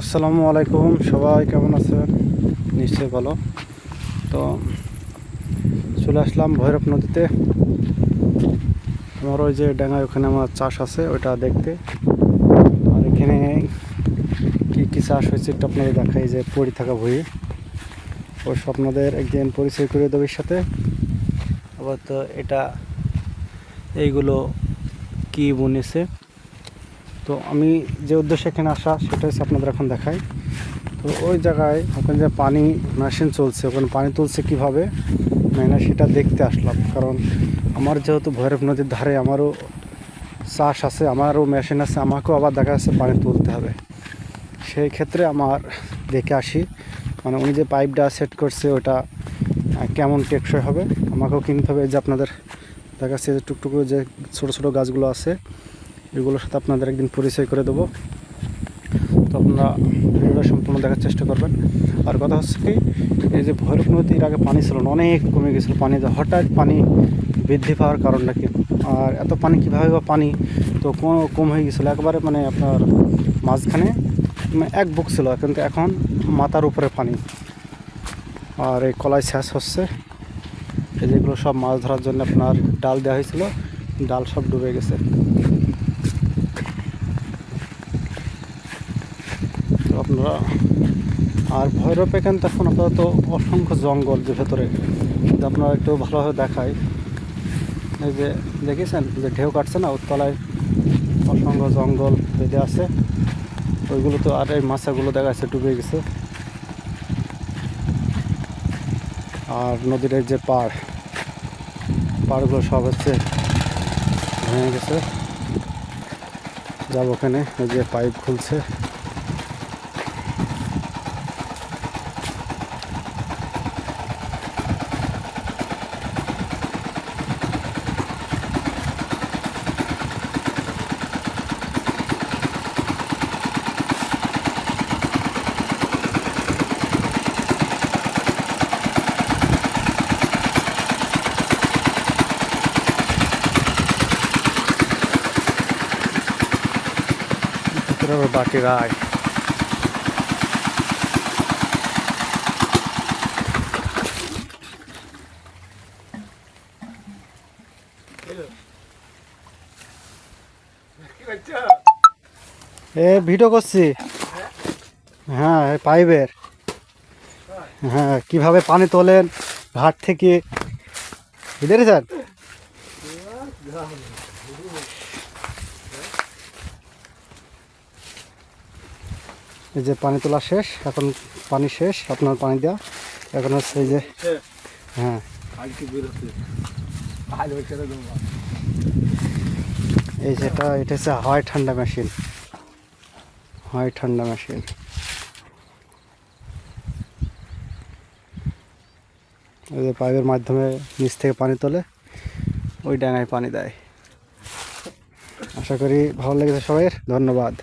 আসসালামু আলাইকুম, সবাই কেমন আছেন? নিশ্চয়ই ভালো। তো চলে আসলাম ভৈরব নদীতে। আমার ওই যে ডাঙায় ওখানে আমার চাষ আছে, ওইটা দেখতে। আর এখানে কী কী চাষ হয়েছে একটু আপনাদের দেখাই যে পড়ে থাকা ভুঁই। ওই স্বপ্নদের একদিন পরিচয় করে দেবে সাথে। আবার তো এটা, এইগুলো কি বুনেছে? তো আমি যে উদ্দেশ্যে এখানে আসা, সেটা হচ্ছে আপনাদের এখন দেখাই। তো ওই জায়গায় ওখানে যে পানি মেশিন চলছে, ওখানে পানি তুলছে কীভাবে মানে সেটা দেখতে আসলাম। কারণ আমার যেহেতু ভৈরব নদীর ধারে আমারও চাষ আছে, আমারও মেশিন আছে, আমাকেও আবার দেখা যাচ্ছে পানি তুলতে হবে। সেই ক্ষেত্রে আমার দেখে আসি মানে উনি যে পাইপটা সেট করছে, ওটা কেমন টেকসই হবে, আমাকেও কিনতে হবে। যে আপনাদের দেখা যাচ্ছে যে টুকটুকু যে ছোটো ছোটো গাছগুলো আছে এগুলোর সাথে আপনাদের একদিন পরিচয় করে দেবো। তো আপনারা ভিডিওটা সম্পূর্ণ দেখার চেষ্টা করবেন। আর কথা হচ্ছে কি, এই যে ভৈরব নদীর আগে পানি ছিল না, অনেক কমে গেছিল পানি। হঠাৎ পানি বৃদ্ধি পাওয়ার কারণটা কি আর এত পানি কীভাবে বা পানি? তো কম- কম হয়ে গেছিল। একবারে মানে আপনার মাঝখানে মানে এক বুক ছিল, কিন্তু এখন মাথার উপরে পানি। আর এই কলাই শেষ হচ্ছে। যেগুলো সব মাছ ধরার জন্য আপনার ডাল দেওয়া হয়েছিল, ডাল সব ডুবে গেছে। আপনারা। আর ভৈরব এখান এখন আপাতত অসংখ্য জঙ্গল যে ভেতরে। আপনারা একটু ভালোভাবে দেখায় এই যে দেখেছেন যে ঢেউ কাটছে না, উত্তলায় অসংখ্য জঙ্গল বেঁধে আছে। ওইগুলো তো আর এই মাছাগুলো দেখা যাচ্ছে ডুবে গেছে। আর নদীর যে পাড়, পাড়গুলো সব হচ্ছে ভেঙে গেছে। যাব ওখানে, এই যে পাইপ খুলছে। ভিতরে আবার বাটি রায় এ, ভিডিও করছি। হ্যাঁ পাইপের। হ্যাঁ কীভাবে পানি তোলেন, ঘাট থেকে। বুঝতে পেরেছেন? এই যে পানি তোলা শেষ এখন পানি শেষ আপনার পানি দেওয়া। এখন হচ্ছে এই যে হ্যাঁ। এই যেটা এটা হচ্ছে হয় ঠান্ডা মেশিন। হয় ঠান্ডা মেশিন। এই যে পাইপের মাধ্যমে নিচ থেকে পানি তোলে ওই ডাঙায় পানি দেয়। আশা করি ভালো লেগেছে সবাই ধন্যবাদ।